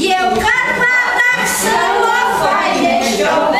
Є в Карпатах село файне, що.